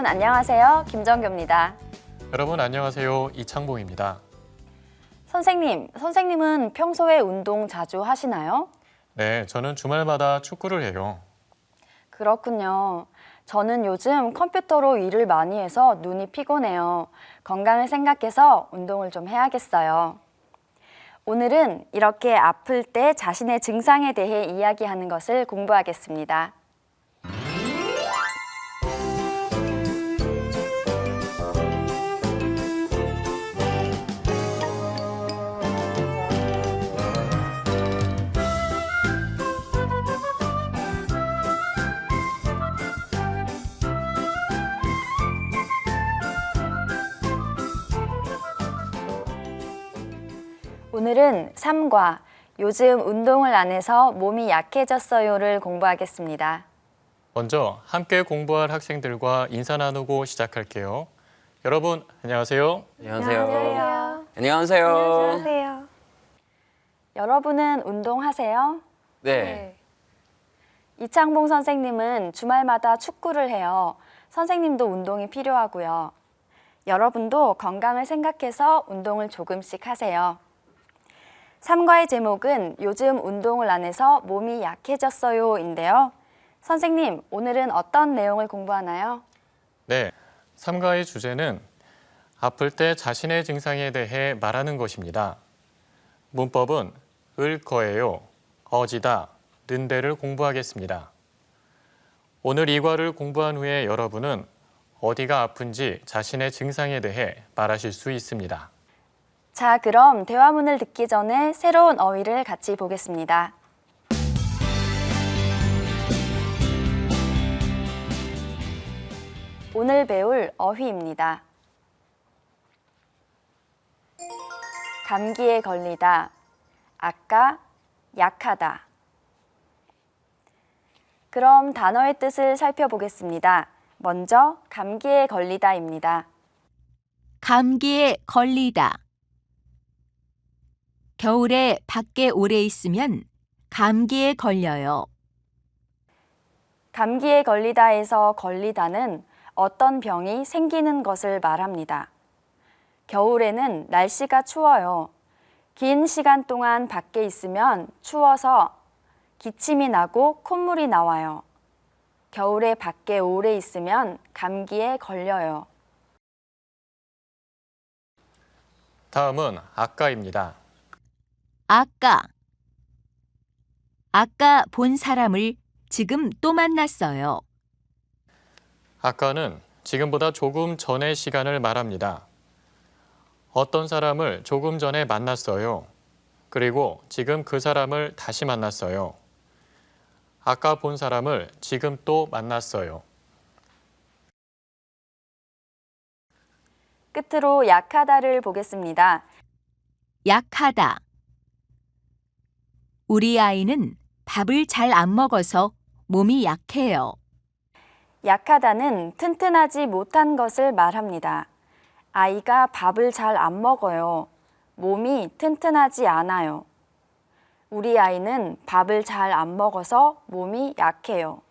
여러분 안녕하세요. 김정규입니다. 여러분 안녕하세요. 이창봉입니다. 선생님, 선생님은 평소에 운동 자주 하시나요? 네, 저는 주말마다 축구를 해요. 그렇군요. 저는 요즘 컴퓨터로 일을 많이 해서 눈이 피곤해요. 건강을 생각해서 운동을 좀 해야겠어요. 오늘은 이렇게 아플 때 자신의 증상에 대해 이야기하는 것을 공부하겠습니다. 오늘은 3과 요즘 운동을 안 해서 몸이 약해졌어요를 공부하겠습니다. 먼저 함께 공부할 학생들과 인사 나누고 시작할게요. 여러분 안녕하세요. 안녕하세요. 안녕하세요. 안녕하세요. 여러분은 운동하세요? 네. 이창봉 선생님은 주말마다 축구를 해요. 선생님도 운동이 필요하고요. 여러분도 건강을 생각해서 운동을 조금씩 하세요. 3과의 제목은 요즘 운동을 안 해서 몸이 약해졌어요 인데요. 선생님, 오늘은 어떤 내용을 공부하나요? 네, 3가의 주제는 아플 때 자신의 증상에 대해 말하는 것입니다. 문법은 을 거예요, 어지다, 는데를 공부하겠습니다. 오늘 이과를 공부한 후에 여러분은 어디가 아픈지 자신의 증상에 대해 말하실 수 있습니다. 자, 그럼 대화문을 듣기 전에 새로운 어휘를 같이 보겠습니다. 오늘 배울 어휘입니다. 감기에 걸리다, 아까, 약하다. 그럼 단어의 뜻을 살펴보겠습니다. 먼저 감기에 걸리다입니다. 감기에 걸리다. 겨울에 밖에 오래 있으면 감기에 걸려요. 감기에 걸리다에서 걸리다는 어떤 병이 생기는 것을 말합니다. 겨울에는 날씨가 추워요. 긴 시간 동안 밖에 있으면 추워서 기침이 나고 콧물이 나와요. 겨울에 밖에 오래 있으면 감기에 걸려요. 다음은 아까입니다. 아까. 아까 본 사람을 지금 또 만났어요. 아까는 지금보다 조금 전의 시간을 말합니다. 어떤 사람을 조금 전에 만났어요. 그리고 지금 그 사람을 다시 만났어요. 아까 본 사람을 지금 또 만났어요. 끝으로 약하다를 보겠습니다. 약하다. 우리 아이는 밥을 잘 안 먹어서 몸이 약해요. 약하다는 튼튼하지 못한 것을 말합니다. 아이가 밥을 잘 안 먹어요. 몸이 튼튼하지 않아요. 우리 아이는 밥을 잘 안 먹어서 몸이 약해요.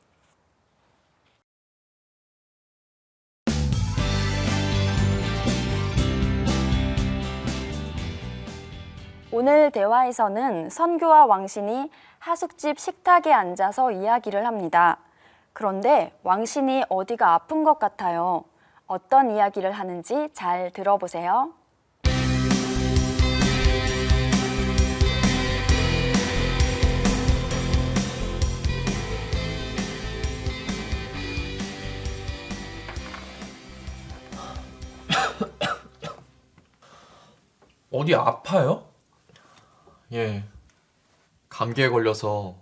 오늘 대화에서는 선교와 왕신이 하숙집 식탁에 앉아서 이야기를 합니다. 그런데 왕신이 어디가 아픈 것 같아요. 어떤 이야기를 하는지 잘 들어보세요. 어디 아파요? 예. 감기에 걸려서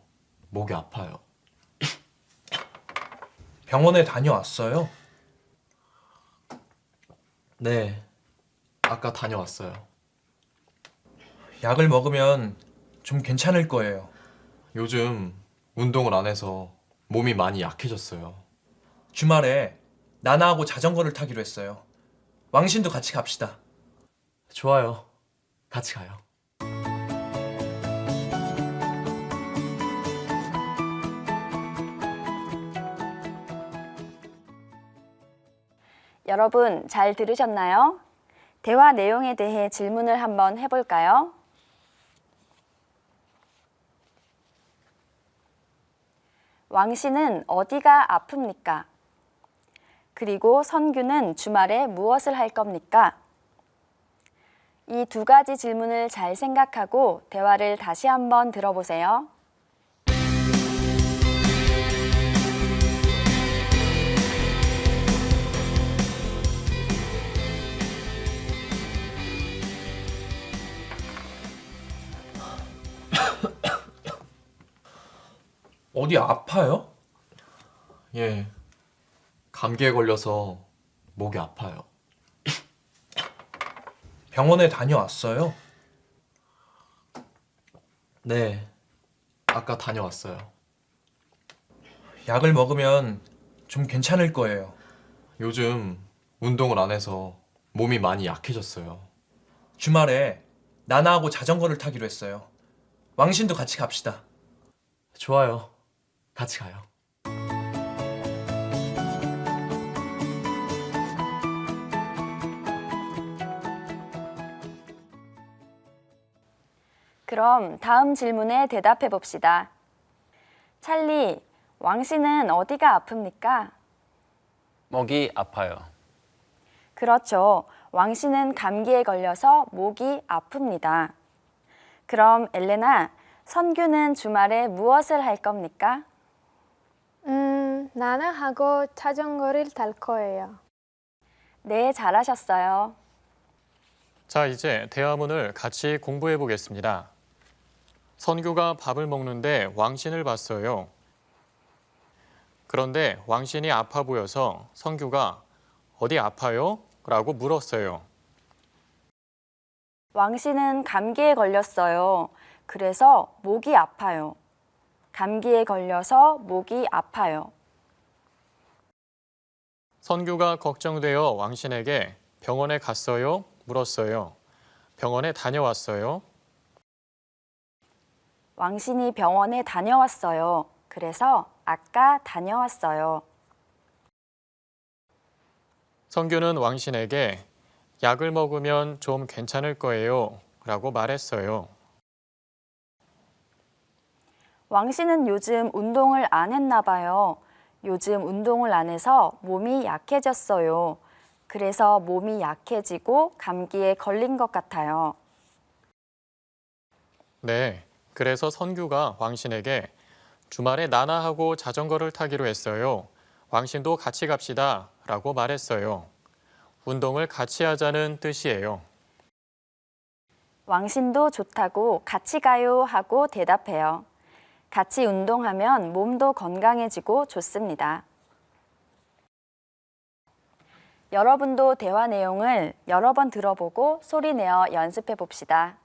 목이 아파요. 병원에 다녀왔어요? 네. 아까 다녀왔어요. 약을 먹으면 좀 괜찮을 거예요. 요즘 운동을 안 해서 몸이 많이 약해졌어요. 주말에 나나하고 자전거를 타기로 했어요. 왕신도 같이 갑시다. 좋아요. 같이 가요. 여러분 잘 들으셨나요? 대화 내용에 대해 질문을 한번 해볼까요? 왕 씨는 어디가 아픕니까? 그리고 선규는 주말에 무엇을 할 겁니까? 이 두 가지 질문을 잘 생각하고 대화를 다시 한번 들어보세요. 어디 아파요? 예. 감기에 걸려서 목이 아파요. 병원에 다녀왔어요? 네. 아까 다녀왔어요. 약을 먹으면 좀 괜찮을 거예요. 요즘 운동을 안 해서 몸이 많이 약해졌어요. 주말에 나나하고 자전거를 타기로 했어요. 왕신도 같이 갑시다. 좋아요. 같이 가요. 그럼 다음 질문에 대답해 봅시다. 찰리, 왕 씨는 어디가 아픕니까? 목이 아파요. 그렇죠. 왕 씨는 감기에 걸려서 목이 아픕니다. 그럼 엘레나, 선규는 주말에 무엇을 할 겁니까? 음, 나는 하고 자전거를 탈 거예요. 네, 잘하셨어요. 자, 이제 대화문을 같이 공부해 보겠습니다. 선규가 밥을 먹는데 왕신을 봤어요. 그런데 왕신이 아파 보여서 선규가 어디 아파요? 라고 물었어요. 왕 씨는 감기에 걸렸어요. 그래서 목이 아파요. 감기에 걸려서 목이 아파요. 선규가 걱정되어 왕신에게 병원에 갔어요? 물었어요. 병원에 다녀왔어요. 왕신이 병원에 다녀왔어요. 그래서 아까 다녀왔어요. 선규는 왕신에게 약을 먹으면 좀 괜찮을 거예요. 라고 말했어요. 왕 씨는 요즘 운동을 안 했나 봐요. 요즘 운동을 안 해서 몸이 약해졌어요. 그래서 몸이 약해지고 감기에 걸린 것 같아요. 네. 그래서 선규가 왕신에게 주말에 나나하고 자전거를 타기로 했어요. 왕신도 같이 갑시다. 라고 말했어요. 운동을 같이 하자는 뜻이에요. 왕신도 좋다고 같이 가요 하고 대답해요. 같이 운동하면 몸도 건강해지고 좋습니다. 여러분도 대화 내용을 여러 번 들어보고 소리 내어 연습해 봅시다.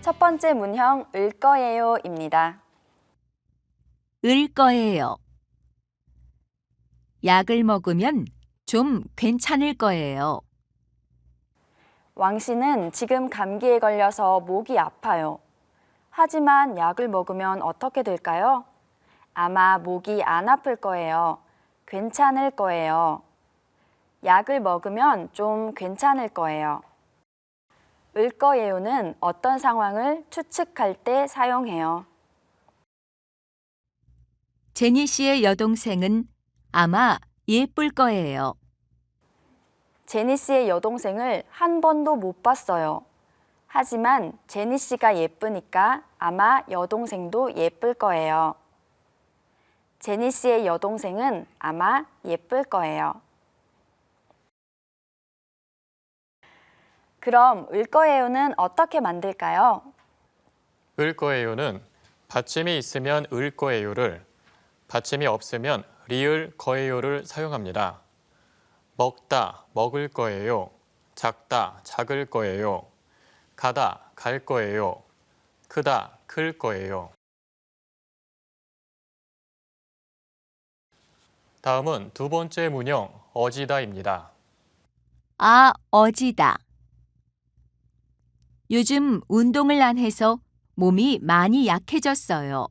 첫 번째 문형 을 거예요입니다. 을 거예요. 약을 먹으면 좀 괜찮을 거예요. 왕 씨는 지금 감기에 걸려서 목이 아파요. 하지만 약을 먹으면 어떻게 될까요? 아마 목이 안 아플 거예요. 괜찮을 거예요. 약을 먹으면 좀 괜찮을 거예요. 을 거예요는 어떤 상황을 추측할 때 사용해요. 제니 씨의 여동생은 아마 예쁠 거예요. 제니 씨의 여동생을 한 번도 못 봤어요. 하지만 제니 씨가 예쁘니까 아마 여동생도 예쁠 거예요. 제니 씨의 여동생은 아마 예쁠 거예요. 그럼 을 거예요는 어떻게 만들까요? 을 거예요는 받침이 있으면 을 거예요를, 받침이 없으면 리을 거예요를 사용합니다. 먹다, 먹을 거예요. 작다, 작을 거예요. 가다, 갈 거예요. 크다, 클 거예요. 다음은 두 번째 문형 어지다입니다. 아, 어지다. 요즘 운동을 안 해서 몸이 많이 약해졌어요.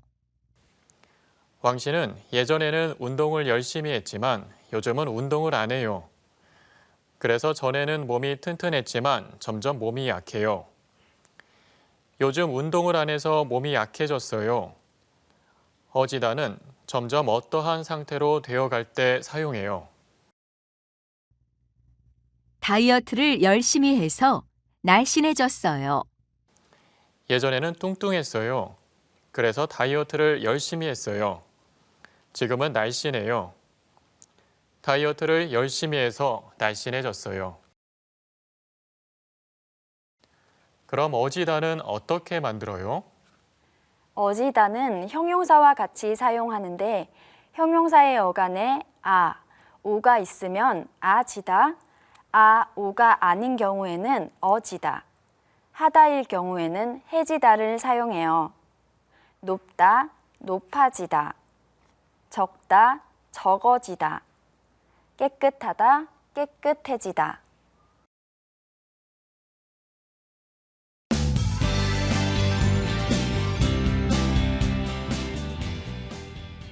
왕 씨는 예전에는 운동을 열심히 했지만 요즘은 운동을 안 해요. 그래서 전에는 몸이 튼튼했지만 점점 몸이 약해요. 요즘 운동을 안 해서 몸이 약해졌어요. 어지다는 점점 어떠한 상태로 되어갈 때 사용해요. 다이어트를 열심히 해서 날씬해졌어요. 예전에는 뚱뚱했어요. 그래서 다이어트를 열심히 했어요. 지금은 날씬해요. 다이어트를 열심히 해서 날씬해졌어요. 그럼 어지다는 어떻게 만들어요? 어지다는 형용사와 같이 사용하는데 형용사의 어간에 아, 오가 있으면 아지다, 아, 오가 아닌 경우에는 어지다, 하다일 경우에는 해지다를 사용해요. 높다, 높아지다, 적다, 적어지다, 깨끗하다, 깨끗해지다.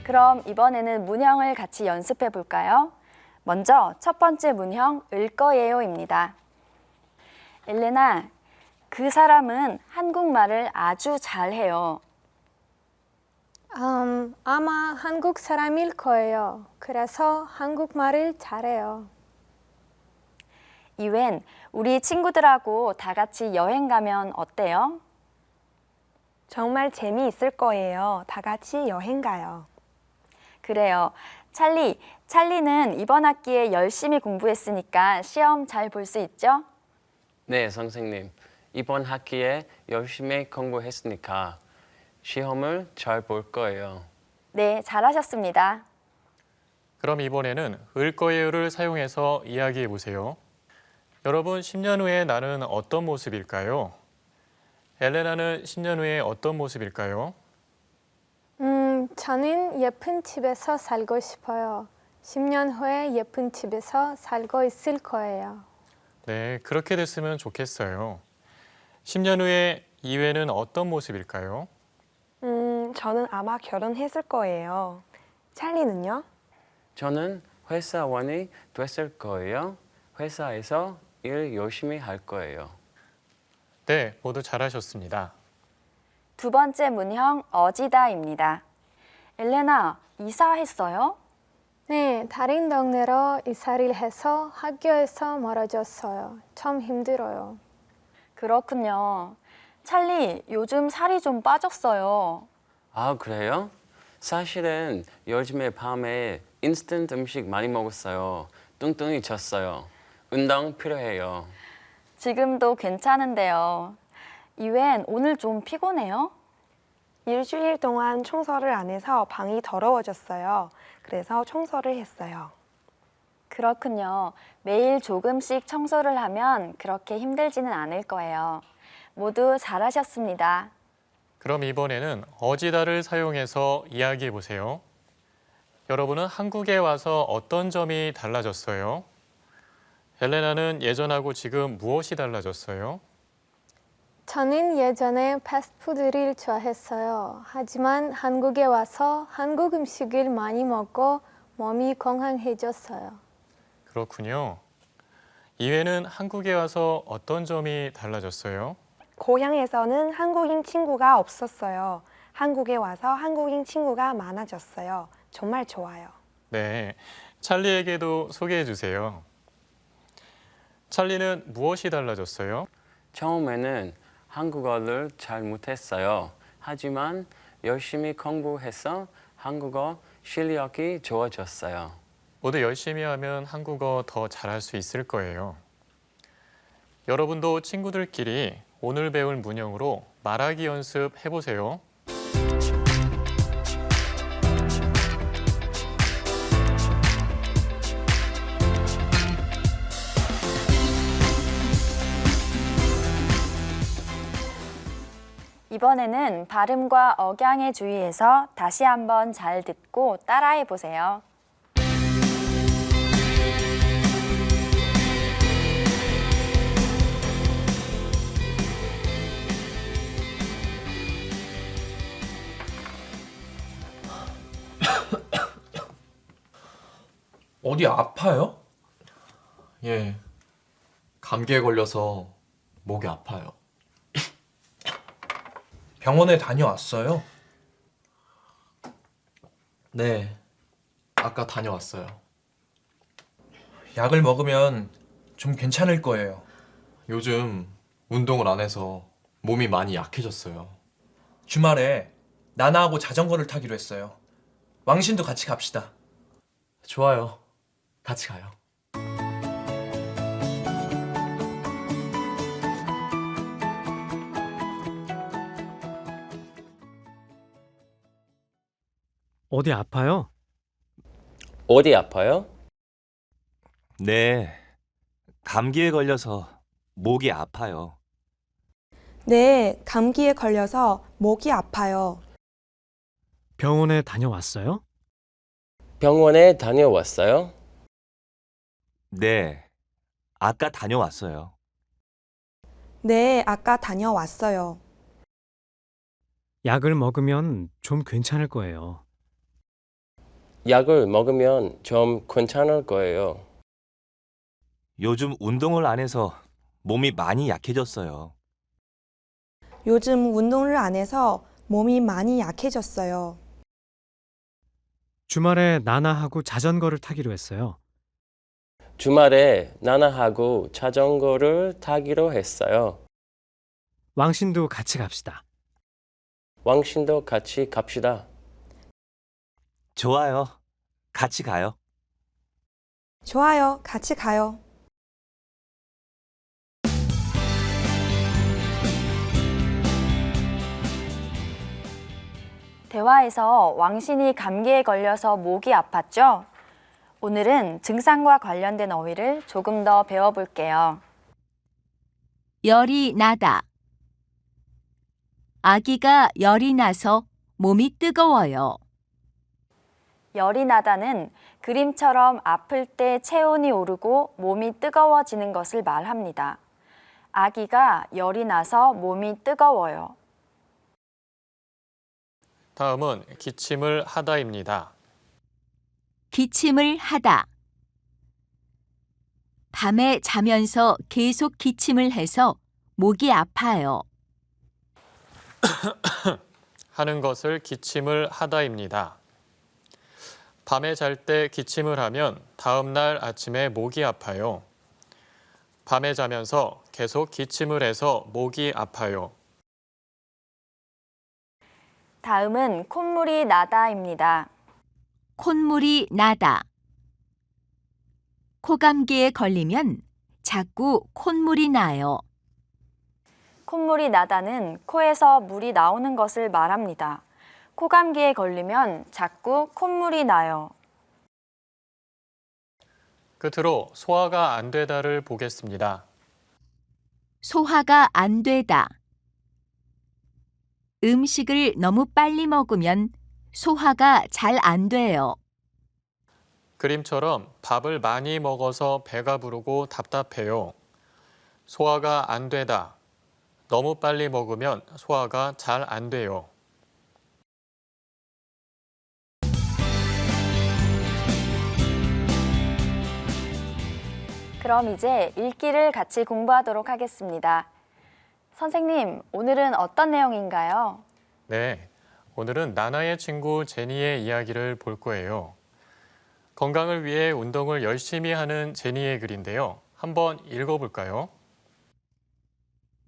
그럼 이번에는 문형을 같이 연습해 볼까요? 먼저 첫 번째 문형 을 거예요입니다. 엘레나, 그 사람은 한국말을 아주 잘해요. 음, 아마 한국 사람일 거예요. 그래서 한국말을 잘해요. 이웬, 우리 친구들하고 다 같이 여행 가면 어때요? 정말 재미있을 거예요. 다 같이 여행 가요. 그래요. 찰리, 찰리는 이번 학기에 열심히 공부했으니까 시험 잘 볼 수 있죠? 네, 선생님. 이번 학기에 열심히 공부했으니까 시험을 잘 볼 거예요. 네, 잘하셨습니다. 그럼 이번에는 을 거예요를 사용해서 이야기해 보세요. 여러분, 10년 후에 나는 어떤 모습일까요? 엘레나는 10년 후에 어떤 모습일까요? 음, 저는 예쁜 집에서 살고 싶어요. 10년 후에 예쁜 집에서 살고 있을 거예요. 네, 그렇게 됐으면 좋겠어요. 10년 후에 이회는 어떤 모습일까요? 음, 저는 아마 결혼했을 거예요. 찰리는요? 저는 회사원이 됐을 거예요. 회사에서 일 열심히 할 거예요. 네, 모두 잘하셨습니다. 두 번째 문형 어지다입니다. 엘레나, 이사했어요? 네, 다른 동네로 이사를 해서 학교에서 멀어졌어요. 좀 힘들어요. 그렇군요. 찰리, 요즘 살이 좀 빠졌어요. 아, 그래요? 사실은 요즘에 밤에 인스턴트 음식 많이 먹었어요. 뚱뚱이 졌어요. 운동 필요해요. 지금도 괜찮은데요. 이웬, 오늘 좀 피곤해요? 일주일 동안 청소를 안 해서 방이 더러워졌어요. 그래서 청소를 했어요. 그렇군요. 매일 조금씩 청소를 하면 그렇게 힘들지는 않을 거예요. 모두 잘하셨습니다. 그럼 이번에는 어지다를 사용해서 이야기해 보세요. 여러분은 한국에 와서 어떤 점이 달라졌어요? 헬레나는 예전하고 지금 무엇이 달라졌어요? 저는 예전에 패스트푸드를 좋아했어요. 하지만 한국에 와서 한국 음식을 많이 먹고 몸이 건강해졌어요. 그렇군요. 이회는 한국에 와서 어떤 점이 달라졌어요? 고향에서는 한국인 친구가 없었어요. 한국에 와서 한국인 친구가 많아졌어요. 정말 좋아요. 네, 찰리에게도 소개해 주세요. 찰리는 무엇이 달라졌어요? 처음에는 한국어를 잘 못했어요. 하지만 열심히 공부해서 한국어 실력이 좋아졌어요. 모두 열심히 하면 한국어 더 잘할 수 있을 거예요. 여러분도 친구들끼리 오늘 배울 문형으로 말하기 연습 해보세요. 이번에는 발음과 억양에 주의해서 다시 한번 잘 듣고 따라해 보세요. 어디 아파요? 예. 감기에 걸려서 목이 아파요. 병원에 다녀왔어요? 네. 아까 다녀왔어요. 약을 먹으면 좀 괜찮을 거예요. 요즘 운동을 안 해서 몸이 많이 약해졌어요. 주말에 나나하고 자전거를 타기로 했어요. 왕신도 같이 갑시다. 좋아요. 같이 가요. 어디 아파요? 어디 아파요? 네, 감기에 걸려서 목이 아파요. 네, 감기에 걸려서 목이 아파요. 병원에 다녀왔어요? 병원에 다녀왔어요? 네, 아까 다녀왔어요. 네, 아까 다녀왔어요. 약을 먹으면 좀 괜찮을 거예요. 약을 먹으면 좀 괜찮을 거예요. 요즘 운동을 안 해서 몸이 많이 약해졌어요. 요즘 운동을 안 해서 몸이 많이 약해졌어요. 주말에 나나하고 자전거를 타기로 했어요. 주말에 나나하고 자전거를 타기로 했어요. 왕신도 같이 갑시다. 왕신도 같이 갑시다. 좋아요. 같이 가요. 좋아요, 같이 가요. 대화에서 왕신이 감기에 걸려서 목이 아팠죠? 오늘은 증상과 관련된 어휘를 조금 더 배워볼게요. 열이 나다. 아기가 열이 나서 몸이 뜨거워요. 열이 나다는 그림처럼 아플 때 체온이 오르고 몸이 뜨거워지는 것을 말합니다. 아기가 열이 나서 몸이 뜨거워요. 다음은 기침을 하다입니다. 기침을 하다. 밤에 자면서 계속 기침을 해서 목이 아파요. 하는 것을 기침을 하다입니다. 밤에 잘 때 기침을 하면 다음 날 아침에 목이 아파요. 밤에 자면서 계속 기침을 해서 목이 아파요. 다음은 콧물이 나다입니다. 콧물이 나다. 코감기에 걸리면 자꾸 콧물이 나요. 콧물이 나다는 코에서 물이 나오는 것을 말합니다. 코감기에 걸리면 자꾸 콧물이 나요. 끝으로 소화가 안 되다를 보겠습니다. 소화가 안 되다. 음식을 너무 빨리 먹으면 소화가 잘 안 돼요. 그림처럼 밥을 많이 먹어서 배가 부르고 답답해요. 소화가 안 되다. 너무 빨리 먹으면 소화가 잘 안 돼요. 그럼 이제 읽기를 같이 공부하도록 하겠습니다. 선생님, 오늘은 어떤 내용인가요? 네, 오늘은 나나의 친구 제니의 이야기를 볼 거예요. 건강을 위해 운동을 열심히 하는 제니의 글인데요. 한번 읽어볼까요?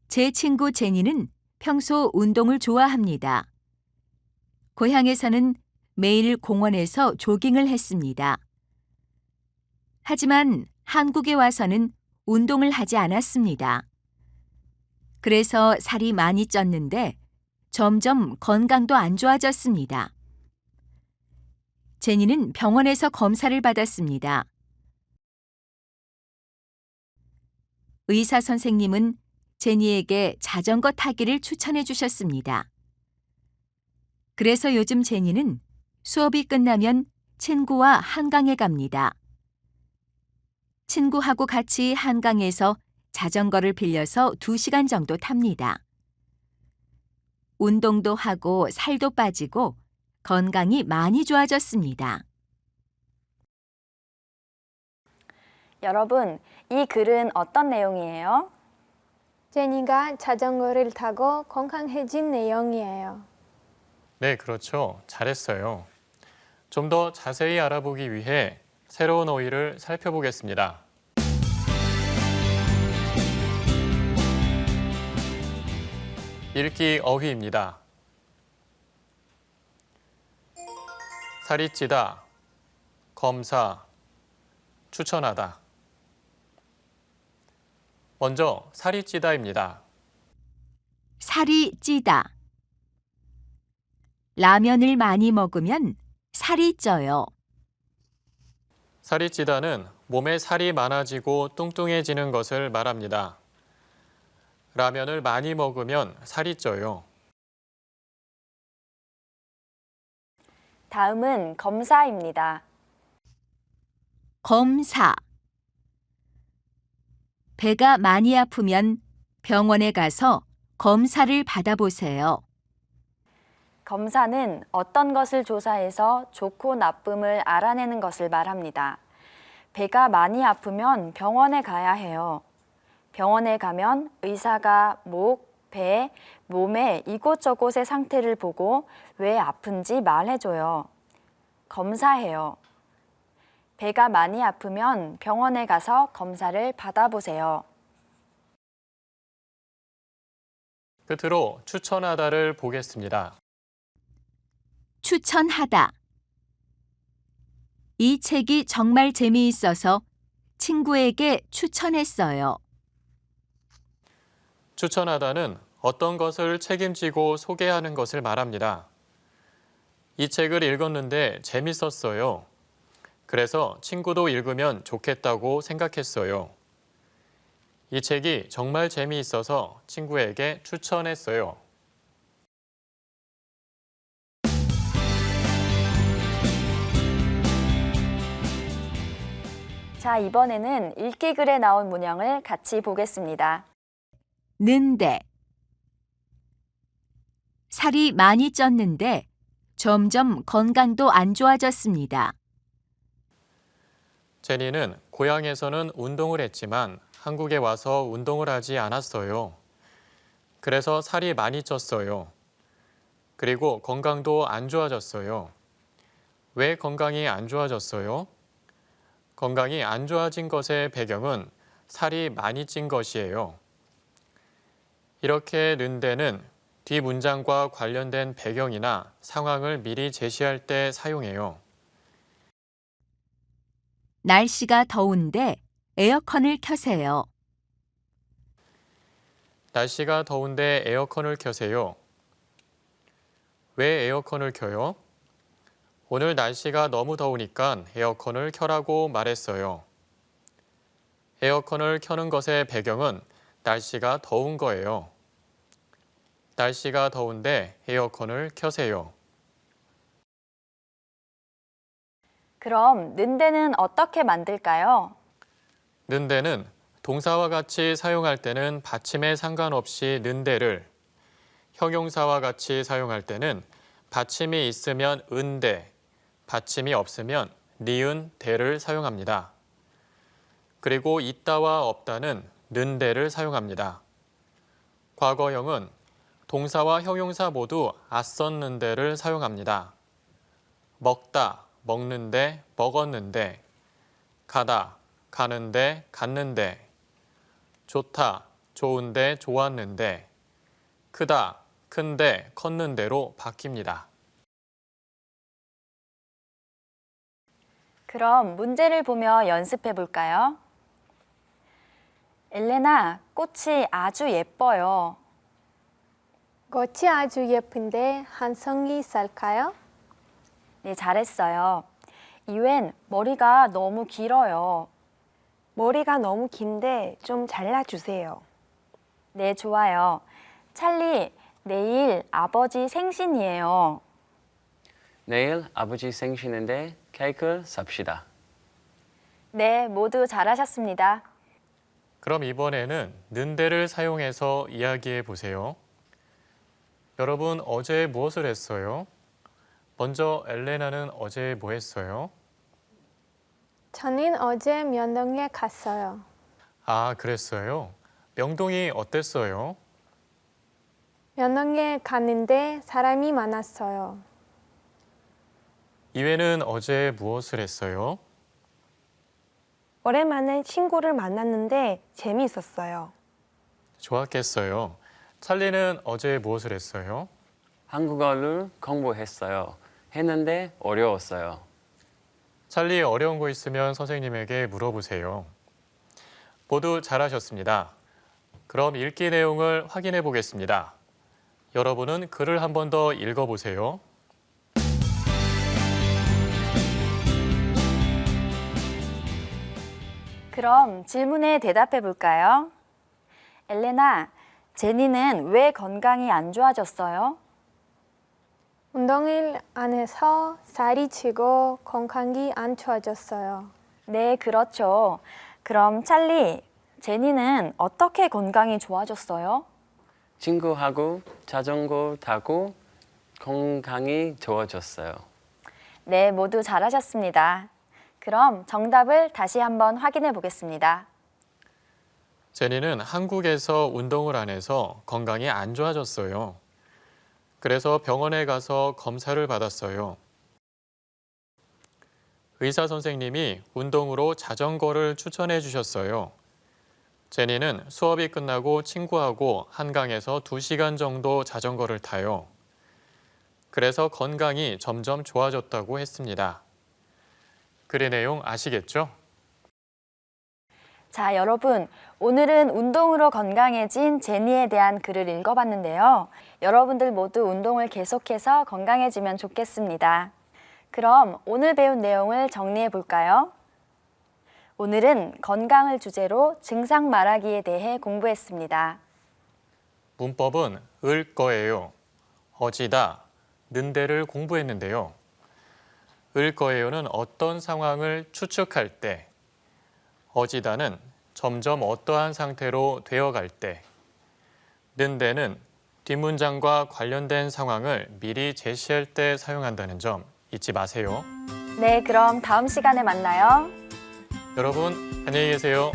제 친구 제니는 평소 운동을 좋아합니다. 고향에서는 매일 공원에서 조깅을 했습니다. 하지만 한국에 와서는 운동을 하지 않았습니다. 그래서 살이 많이 쪘는데 점점 건강도 안 좋아졌습니다. 제니는 병원에서 검사를 받았습니다. 의사 선생님은 제니에게 자전거 타기를 추천해 주셨습니다. 그래서 요즘 제니는 수업이 끝나면 친구와 한강에 갑니다. 친구하고 같이 한강에서 자전거를 빌려서 2시간 정도 탑니다. 운동도 하고 살도 빠지고 건강이 많이 좋아졌습니다. 여러분, 이 글은 어떤 내용이에요? 제니가 자전거를 타고 건강해진 내용이에요. 네, 그렇죠. 잘했어요. 좀 더 자세히 알아보기 위해 새로운 어휘를 살펴보겠습니다. 읽기 어휘입니다. 살이 찌다, 검사, 추천하다. 먼저 살이 찌다입니다. 살이 찌다. 라면을 많이 먹으면 살이 쪄요. 살이 찌다는 몸에 살이 많아지고 뚱뚱해지는 것을 말합니다. 라면을 많이 먹으면 살이 쪄요. 다음은 검사입니다. 검사. 배가 많이 아프면 병원에 가서 검사를 받아보세요. 검사는 어떤 것을 조사해서 좋고 나쁨을 알아내는 것을 말합니다. 배가 많이 아프면 병원에 가야 해요. 병원에 가면 의사가 목, 배, 몸의 이곳저곳의 상태를 보고 왜 아픈지 말해줘요. 검사해요. 배가 많이 아프면 병원에 가서 검사를 받아보세요. 끝으로 추천하다를 보겠습니다. 추천하다. 이 책이 정말 재미있어서 친구에게 추천했어요. 추천하다는 어떤 것을 책임지고 소개하는 것을 말합니다. 이 책을 읽었는데 재밌었어요. 그래서 친구도 읽으면 좋겠다고 생각했어요. 이 책이 정말 재미있어서 친구에게 추천했어요. 자, 이번에는 읽기 글에 나온 문형을 같이 보겠습니다. 는데. 살이 많이 쪘는데 점점 건강도 안 좋아졌습니다. 제니는 고향에서는 운동을 했지만 한국에 와서 운동을 하지 않았어요. 그래서 살이 많이 쪘어요. 그리고 건강도 안 좋아졌어요. 왜 건강이 안 좋아졌어요? 건강이 안 좋아진 것의 배경은 살이 많이 찐 것이에요. 이렇게 는데는 뒤 문장과 관련된 배경이나 상황을 미리 제시할 때 사용해요. 날씨가 더운데 에어컨을 켜세요. 날씨가 더운데 에어컨을 켜세요. 왜 에어컨을 켜요? 오늘 날씨가 너무 더우니까 에어컨을 켜라고 말했어요. 에어컨을 켜는 것의 배경은 날씨가 더운 거예요. 날씨가 더운데 에어컨을 켜세요. 그럼 는데는 어떻게 만들까요? 는데는 동사와 같이 사용할 때는 받침에 상관없이 는데를, 형용사와 같이 사용할 때는 받침이 있으면 은데, 받침이 없으면 니은 대를 사용합니다. 그리고 있다와 없다는 는데를 사용합니다. 과거형은 동사와 형용사 모두 아썼는데를 사용합니다. 먹다, 먹는데, 먹었는데, 가다, 가는데, 갔는데, 좋다, 좋은데, 좋았는데, 크다, 큰데, 컸는데로 바뀝니다. 그럼 문제를 보며 연습해 볼까요? 엘레나, 꽃이 아주 예뻐요. 꽃이 아주 예쁜데 한 송이 쌀까요? 네, 잘했어요. 이웬 머리가 너무 길어요. 머리가 너무 긴데 좀 잘라주세요. 네, 좋아요. 찰리, 내일 아버지 생신이에요. 내일 아버지 생신인데 케이크 삽시다. 네, 모두 잘하셨습니다. 그럼 이번에는 는데를 사용해서 이야기해 보세요. 여러분 어제 무엇을 했어요? 먼저 엘레나는 어제 뭐 했어요? 저는 어제 면동에 갔어요. 아, 그랬어요? 명동이 어땠어요? 면동에 갔는데 사람이 많았어요. 이외는 어제 무엇을 했어요? 오랜만에 친구를 만났는데 재미있었어요. 좋았겠어요. 찰리는 어제 무엇을 했어요? 한국어를 공부했어요. 했는데 어려웠어요. 찰리 어려운 거 있으면 선생님에게 물어보세요. 모두 잘하셨습니다. 그럼 읽기 내용을 확인해 보겠습니다. 여러분은 글을 한 번 더 읽어 보세요. 그럼 질문에 대답해 볼까요? 엘레나, 제니는 왜 건강이 안 좋아졌어요? 운동을 안 해서 살이 찌고 건강이 안 좋아졌어요. 네, 그렇죠. 그럼 찰리, 제니는 어떻게 건강이 좋아졌어요? 친구하고 자전거 타고 건강이 좋아졌어요. 네, 모두 잘하셨습니다. 그럼 정답을 다시 한번 확인해 보겠습니다. 제니는 한국에서 운동을 안 해서 건강이 안 좋아졌어요. 그래서 병원에 가서 검사를 받았어요. 의사 선생님이 운동으로 자전거를 추천해 주셨어요. 제니는 수업이 끝나고 친구하고 한강에서 2시간 정도 자전거를 타요. 그래서 건강이 점점 좋아졌다고 했습니다. 글의 내용 아시겠죠? 자, 여러분. 오늘은 운동으로 건강해진 제니에 대한 글을 읽어봤는데요. 여러분들 모두 운동을 계속해서 건강해지면 좋겠습니다. 그럼 오늘 배운 내용을 정리해 볼까요? 오늘은 건강을 주제로 증상 말하기에 대해 공부했습니다. 문법은 을 거예요. 어지다, 는데를 공부했는데요. 을 거예요는 어떤 상황을 추측할 때, 어지다는 점점 어떠한 상태로 되어갈 때, 는데는 뒷문장과 관련된 상황을 미리 제시할 때 사용한다는 점 잊지 마세요. 네, 그럼 다음 시간에 만나요. 여러분, 안녕히 계세요.